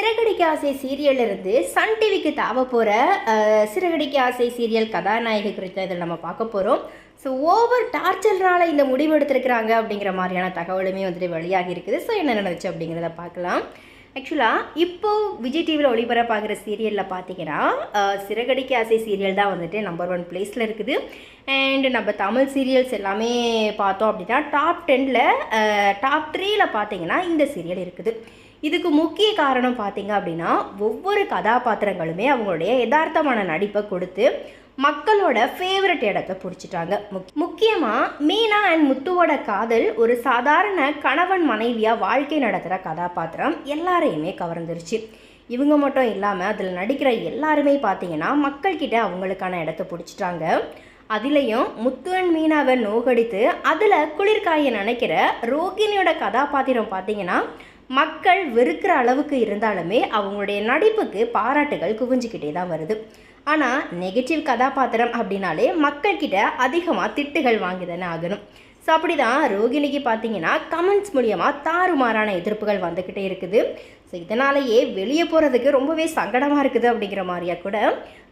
சிறகடிக்க ஆசை சீரியல்ல இருந்து சன் டிவிக்கு தாவ போகிற சிறகடிக்க ஆசை சீரியல் கதாநாயகி குறித்த இதில் நம்ம பார்க்க போகிறோம் ஸோ ஓவர் டார்ச்சர்னால இந்த முடிவு எடுத்திருக்கிறாங்க அப்படிங்கிற மாதிரியான தகவலுமே வந்துட்டு வெளியாகி இருக்குது. ஸோ என்ன நடந்துச்சு அப்படிங்கிறத பார்க்கலாம். ஆக்சுவலாக இப்போ விஜய் டிவியில் ஒளிபரப்பாகிற சீரியலில் பார்த்தீங்கன்னா அஹ், சிறகடிக்க ஆசை சீரியல் தான் வந்துட்டு நம்பர் ஒன் பிளேஸில் இருக்குது. அண்ட் நம்ம தமிழ் சீரியல்ஸ் எல்லாமே பார்த்தோம் அப்படின்னா டாப் டென்னில் டாப் த்ரீயில் பார்த்தீங்கன்னா இந்த சீரியல் இருக்குது. இதுக்கு முக்கிய காரணம் பார்த்தீங்க அப்படின்னா ஒவ்வொரு கதாபாத்திரங்களுமே அவங்களுடைய யதார்த்தமான நடிப்பை கொடுத்து மக்களோட ஃபேவரட் இடத்த பிடிச்சிட்டாங்க. முக் முக்கியமாக மீனா அண்ட் முத்துவோட காதல் ஒரு சாதாரண கணவன் மனைவியாக வாழ்க்கை நடத்துகிற கதாபாத்திரம் எல்லாரையுமே கவர்ந்துருச்சு. இவங்க மட்டும் இல்லாமல் அதில் நடிக்கிற எல்லாருமே பார்த்தீங்கன்னா மக்கள்கிட்ட அவங்களுக்கான இடத்த பிடிச்சிட்டாங்க. அதுலேயும் முத்துவன் மீனாவை நோகடித்து அதில் குளிர்காய நினைக்கிற ரோகிணியோட கதாபாத்திரம் பார்த்தீங்கன்னா மக்கள் வெறுக்கிற அளவுக்கு இருந்தாலுமே அவங்களுடைய நடிப்புக்கு பாராட்டுகள் குவிஞ்சிக்கிட்டே தான் வருது. ஆனால் நெகட்டிவ் கதாபாத்திரம் அப்படின்னாலே மக்கள்கிட்ட அதிகமாக திட்டுகள் வாங்கி தானே ஆகணும். ஸோ அப்படி தான் ரோகிணிக்கு பார்த்தீங்கன்னா கமெண்ட்ஸ் மூலியமாக தாறுமாறான எதிர்ப்புகள் வந்துக்கிட்டே இருக்குது. ஸோ இதனாலேயே வெளியே போகிறதுக்கு ரொம்பவே சங்கடமாக இருக்குது அப்படிங்கிற மாதிரியா கூட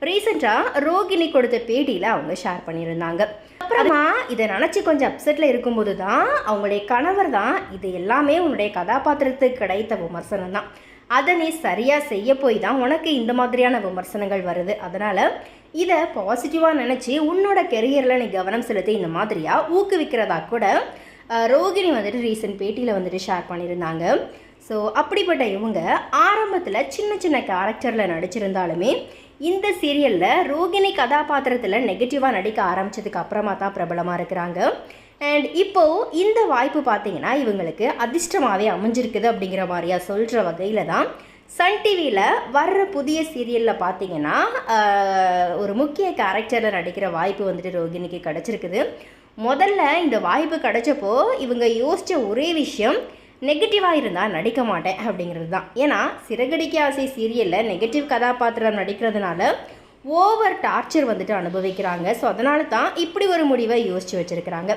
ரீசெண்டாக ரோகிணி கொடுத்த பேட்டியில் அவங்க ஷேர் பண்ணியிருந்தாங்க. அப்புறமா இதை நினச்சி கொஞ்சம் அப்செட்டில் இருக்கும்போது தான் அவங்களுடைய கணவர் தான் இது எல்லாமே உன்னுடைய கதாபாத்திரத்துக்கு கிடைத்த விமர்சனம் தான். அதை நீ சரியாக செய்ய போய் தான் உனக்கு இந்த மாதிரியான விமர்சனங்கள் வருது. அதனால் இதை பாசிட்டிவாக நினச்சி உன்னோட கெரியரில் நீ கவனம் செலுத்தி இந்த மாதிரியாக ஊக்குவிக்கிறதா கூட ரோகிணி வந்துட்டு ரீசெண்ட் பேட்டியில் வந்துட்டு ஷேர் பண்ணியிருந்தாங்க. ஸோ அப்படிப்பட்ட இவங்க ஆரம்பத்தில் சின்ன சின்ன கேரக்டரில் நடிச்சிருந்தாலுமே இந்த சீரியலில் ரோகிணி கதாபாத்திரத்தில் நெகட்டிவாக நடிக்க ஆரம்பித்ததுக்கு அப்புறமா தான் பிரபலமாக இருக்கிறாங்க. அண்ட் இப்போது இந்த வாய்ப்பு பார்த்தீங்கன்னா இவங்களுக்கு அதிர்ஷ்டமாகவே அமைஞ்சிருக்குது அப்படிங்கிற மாதிரியா சொல்கிற வகையில் தான் சன் டிவியில் வர்ற புதிய சீரியலில் பார்த்தீங்கன்னா ஒரு முக்கிய கேரக்டரில் நடிக்கிற வாய்ப்பு வந்துட்டு ரோகிணிக்கு கிடச்சிருக்குது. முதல்ல இந்த வாய்ப்பு கிடச்சப்போ இவங்க யோசித்த ஒரே விஷயம் நெகட்டிவாக இருந்தால் நடிக்க மாட்டேன் அப்படிங்கிறது தான். ஏன்னா சிறகடிக்க ஆசை சீரியலில் நெகட்டிவ் கதாபாத்திரம் நடிக்கிறதுனால ஓவர் டார்ச்சர் வந்துட்டு அனுபவிக்கிறாங்க. ஸோ அதனால தான் இப்படி ஒரு முடிவை யோசித்து வச்சுருக்கிறாங்க.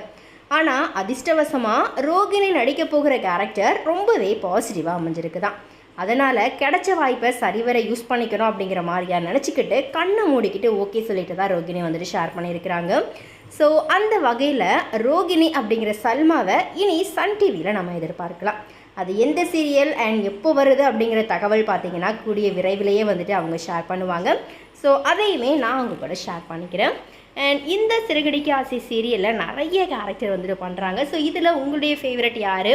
ஆனால் அதிர்ஷ்டவசமாக ரோகிணி நடிக்க போகிற கேரக்டர் ரொம்பவே பாசிட்டிவாக அமைஞ்சிருக்கு தான் அதனால் கிடைச்ச வாய்ப்பை சரிவர யூஸ் பண்ணிக்கணும் அப்படிங்கிற மாதிரியா நினச்சிக்கிட்டு கண்ணை மூடிக்கிட்டு ஓகே சொல்லிட்டு தான் ரோகிணி வந்துட்டு ஷேர் பண்ணியிருக்கிறாங்க. ஸோ அந்த வகையில் ரோகிணி அப்படிங்கிற சல்மாவை இனி சன் டிவியில் நம்ம எதிர்பார்க்கலாம். அது எந்த சீரியல் அண்ட் எப்போ வருது அப்படிங்கிற தகவல் பார்த்தீங்கன்னா கூடிய விரைவிலேயே வந்துட்டு அவங்க ஷேர் பண்ணுவாங்க. ஸோ அதையுமே நான் அவங்க கூட ஷேர் பண்ணிக்கிறேன். அண்ட் இந்த சிறுகடிக்கு ஆசை சீரியலில் நிறைய கேரக்டர் வந்துட்டு பண்ணுறாங்க ஸோ இதில் உங்களுடைய ஃபேவரட் யார்?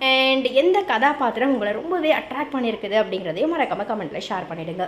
அண்ட் எந்த கதாபாத்திரம் உங்களை ரொம்பவே அட்ராக்ட் பண்ணியிருக்குது அப்படிங்கிறதையும் மறக்காமல் கமெண்ட்டில் ஷேர் பண்ணிவிடுங்க